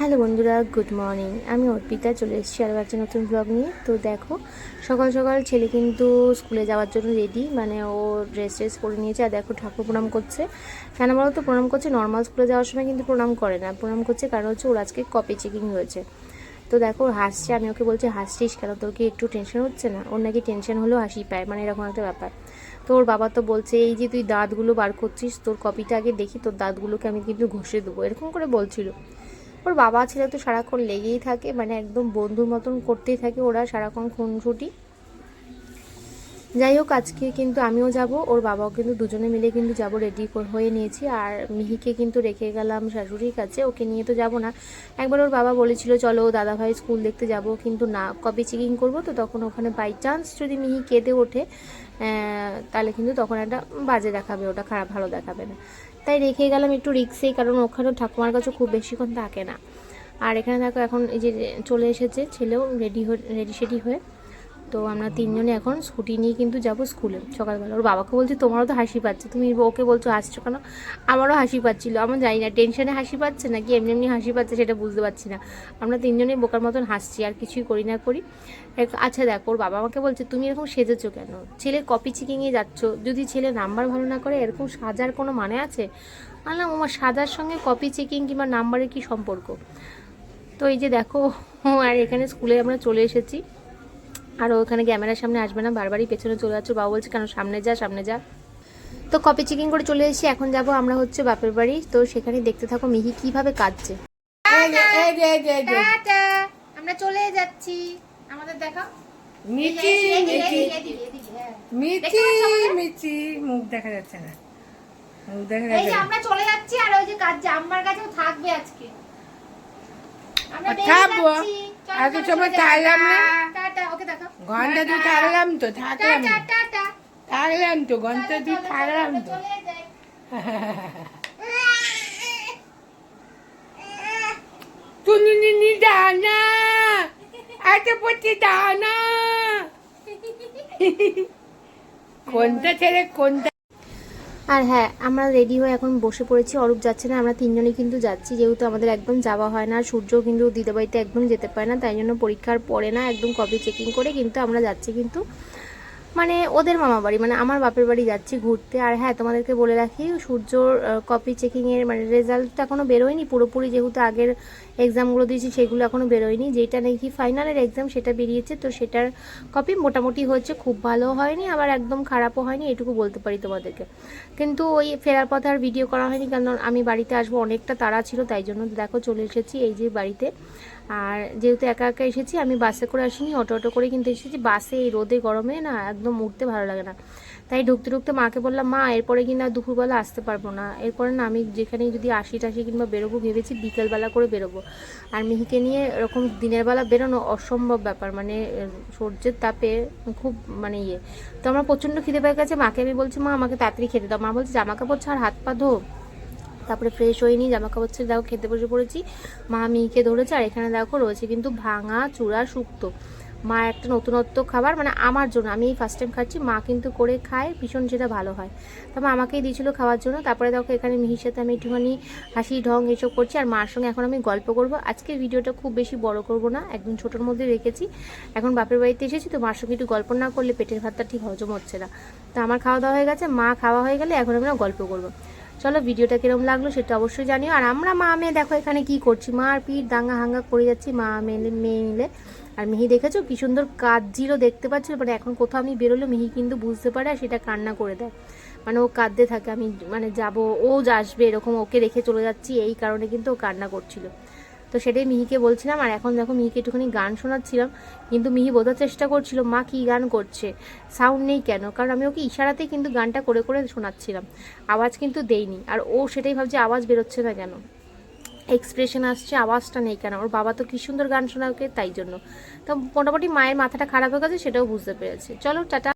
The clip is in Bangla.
হ্যালো বন্ধুরা, গুড মর্নিং। আমি অর্পিতা, চলে এসেছি আরও একটা নতুন ব্লগ নিয়ে। তো দেখো, সকাল সকাল ছেলে কিন্তু স্কুলে যাওয়ার জন্য রেডি মানে ও ড্রেস ট্রেস পরে নিয়েছে আর দেখো ঠাকুর প্রণাম করছে। কেন বলো তো প্রণাম করছে নর্মাল স্কুলে যাওয়ার সময় কিন্তু প্রণাম করে না। প্রণাম করছে কারণ হচ্ছে ওর আজকে কপি চেকিং হয়েছে। তো দেখো হাসছে, আমি ওকে বলছি, হাসছিস কেন? তোর কি একটু টেনশন হচ্ছে না? ওর নাকি টেনশন হলেও হাসি পায় মানে এরকম একটা ব্যাপার। তো ওর বাবা তো বলছে, এই যে তুই দাঁতগুলো বার করছিস, তোর কপিটা আগে দেখি, তোর দাঁতগুলোকে আমি কিন্তু ঘষে দেবো। এরকম করে বলছিল। ওর বাবা ছেলে তো সারাক্ষণ লেগেই থাকে মানে একদম বন্ধুর মতন করতেই থাকে ওরা সারাক্ষণ খুনসুটি। যাই হোক, আজকে কিন্তু আমিও যাব, ওর বাবাও কিন্তু দুজনে মিলে কিন্তু যাব রেডি হয়ে নিয়েছি। আর মিহিকে কিন্তু রেখে গেলাম শাশুড়ির কাছে, ওকে নিয়ে তো যাব না। একবার ওর বাবা বলেছিল, চলো দাদা ভাই স্কুল দেখতে যাব। কিন্তু না, কবে চেকিং করব তো তখন ওখানে বাই চান্স যদি মিহি কেঁদে ওঠে তাহলে কিন্তু তখন একটা বাজে দেখাবে, ওটা খারাপ, ভালো দেখাবে না। তাই রেখে গেলাম একটু রিক্সেই কারণ ওখানে ঠাকুমার কাছে খুব বেশিক্ষণ থাকে না। আর এখানে দেখো, এখন এই যে চলে এসেছে, ছেলেও রেডি হয়ে রেডি সেডি হয়ে তো আমরা তিনজনে এখন স্কুটি নিয়ে কিন্তু যাব স্কুলে সকালবেলা। ওর বাবাকে বলছি, তোমারও তো হাসি পাচ্ছে। তুমি ওকে বলছো, হাসছো কেন? আমারও হাসি পাচ্ছিলো। আমার জানি না, টেনশনে হাসি পাচ্ছে নাকি এমনি এমনি হাসি পাচ্ছে সেটা বুঝতে পারছি না। আমরা তিনজনে বোকার মতন হাসছি, আর কিছুই করি না করি। আচ্ছা দেখো, ওর বাবা আমাকে বলছে, তুমি এরকম সেজেছো কেন? ছেলে কপি চেকিংয়ে যাচ্ছ, যদি ছেলে নাম্বার ভালো না করে, এরকম সাজার কোনো মানে আছে? আনলাম আমার সাজার সঙ্গে কপি চেকিং কিংবা নাম্বারের কি সম্পর্ক? তো এই যে দেখো আর এখানে স্কুলে আমরা চলে এসেছি। আর ওখানে ক্যামেরার সামনে আসবে না বারবারই পেছনে চলে যাচ্ছে। বাবা বলছে কেন সামনে যা সামনে যা। তো কপি চেকিং করে চলে এসেছি এখন যাব আমরা হচ্ছে বাপের বাড়ি। তো সেখানে দেখতে থাকো মিহি কীভাবে কাঁদছে। এই এই এই এই আমরা চলে যাচ্ছি। আমাদের দেখা মিচি মিচি। মিচি মিচি। মুখ দেখা যাচ্ছে না। মুখ দেখা এই যাচ্ছে যে আমরা চলে যাচ্ছি আর ওই যে কাজ আমার কাছেও থাকবে আজকে। আমরা বেরিয়ে থাকব। যাচ্ছি। চলো, সময় যাই। না? ঘণ্টা দু থাকলাম তো থাকলাম থাকলাম তো ঘণ্টা চলো, থাকলাম তো। তুমি দানা এত পড়তে দানা। কোনটা ছেড়ে কোনটা আর হ্যাঁ আমরা রেডি হয়ে এখন বসে পড়েছি, অরূপ যাচ্ছে না, আমরা তিনজনই কিন্তু যাচ্ছি, যেহেতু আমাদের একদম যাওয়া হয় না সূর্য কিন্তু দিদাবাড়িতে একদম যেতে পারে না, তাই জন্য পরীক্ষার পরে না একদম কপি চেকিং করে কিন্তু আমরা যাচ্ছি কিন্তু মানে ওদের মামা বাড়ি মানে আমার বাপের বাড়ি যাচ্ছি ঘুরতে। আর হ্যাঁ তোমাদেরকে বলে রাখি, সূর্যর কপি চেকিংয়ের মানে রেজাল্টটা এখনও বেরোয়নি। পুরোপুরি যেহেতু আগের এক্সামগুলো দিয়েছি, সেগুলো এখনও বেরোয়নি। যেটা নাকি ফাইনালের এক্সাম সেটা বেরিয়েছে। তো সেটার কপি মোটামুটি হচ্ছে খুব ভালো হয়নি, আবার একদম খারাপও হয়নি, এটুকু বলতে পারি তোমাদেরকে। কিন্তু ওই ফেরার পথে আর ভিডিও করা হয়নি, কারণ আমি বাড়িতে আসব, অনেকটা তাড়া ছিল, তাই জন্য দেখো চলে এসেছি এই যে বাড়িতে। আর যেহেতু একা একা এসেছি, আমি বাসে করে আসিনি, অটো অটো করে কিন্তু এসেছি। বাসে এই রোদে, গরমে না একদম উঠতে ভালো লাগে না। তাই ঢুকতে ঢুকতে মাকে বললাম, মা, এরপরে কিনা দুপুরবেলা আসতে পারব না। এরপরে না আমি যেখানে যদি আসি টাসি কিংবা বেরোবো, ভেবেছি বিকেলবেলা করে বেরোবো। আর মিহিকে নিয়ে এরকম দিনের বেলা বেরোনো অসম্ভব ব্যাপার। মানে সূর্যের তাপে খুব মানে ইয়ে। তো আমার প্রচণ্ড খিদে পেয়ে গেছে। মাকে আমি বলছি, মা, আমাকে তাড়াতাড়ি খেতে দাও। মা বলছে, জামা কাপড় ছাড়, হাত পা ধো। তারপরে ফ্রেশ হয়ে নিই জামা কাপড় ছেড়ে দেখো খেতে বসে পড়েছি। মা মিহিকে ধরেছে, আর এখানে দেখো রয়েছে কিন্তু ভাঙা, চূড়া, শুক্তো। মা একটা নতুনত্ব খাবার মানে আমার জন্য, আমি এই ফার্স্ট টাইম খাচ্ছি, মা কিন্তু করে খায়, ভীষণ সেটা ভালো হয়। তারপর আমাকেই দিয়েছিল খাওয়ার জন্য, তারপরে দেখো এখানে মিহির সাথে আমি একটুখানি হাসি ঢং এসব করছি, আর মার সঙ্গে এখন আমি গল্প করব। আজকের ভিডিওটা খুব বেশি বড় করব না, একদম ছোটোর মধ্যে রেখেছি। এখন বাপের বাড়িতে এসেছি তো, মার সঙ্গে একটু গল্প না করলে পেটের ভাতটা ঠিক হজম হচ্ছে না। তো আমার খাওয়া দাওয়া হয়ে গেছে, মা খাওয়া হয়ে গেলে এখন আমরা গল্প করব। চলো ভিডিওটা কিরম লাগল সেটা অবশ্যই জানিও। আর আমরা মা মেয়ে দেখো এখানে কি করছি? মা আর পিঠ দাঙ্গা হাঙ্গা করে যাচ্ছি, মা মেয়ে মেয়ে মিলে আর মিহি দেখেছ কি সুন্দর কাঁদজিরও দেখতে পাচ্ছ? মানে এখন কোথাও আমি বেরোলো মিহি কিন্তু বুঝতে পারে আর সেটা কান্না করে দেয়। মানে ও কাঁদতে থাকে, আমি মানে যাব, ও আসবে এরকম, ওকে রেখে চলে যাচ্ছি, এই কারণে কিন্তু ও কান্না করছিল। তো সেটাই মিহিকে বলছিলাম, আর এখন দেখো মিহিকে একটুখানি গান শোনাচ্ছিলাম, কিন্তু মিহি বোঝার চেষ্টা করছিল, মা কি গান করছে? সাউন্ড নেই কেন? কারণ আমি ওকে ইশারাতেই কিন্তু গানটা করে করে শোনাচ্ছিলাম, আওয়াজ কিন্তু দেইনি আর ও সেটাই ভাবছে আওয়াজ বেরোচ্ছে না কেন? এক্সপ্রেশন আসছে, আওয়াজটা নেই কেন? ওর বাবা তো কি সুন্দর গান শোনাকে তাই জন্য। তো মোটামুটি মায়ের মাথাটা খারাপ হয়ে গেছে, সেটাও বুঝতে পেরেছে। চলো, টাটা।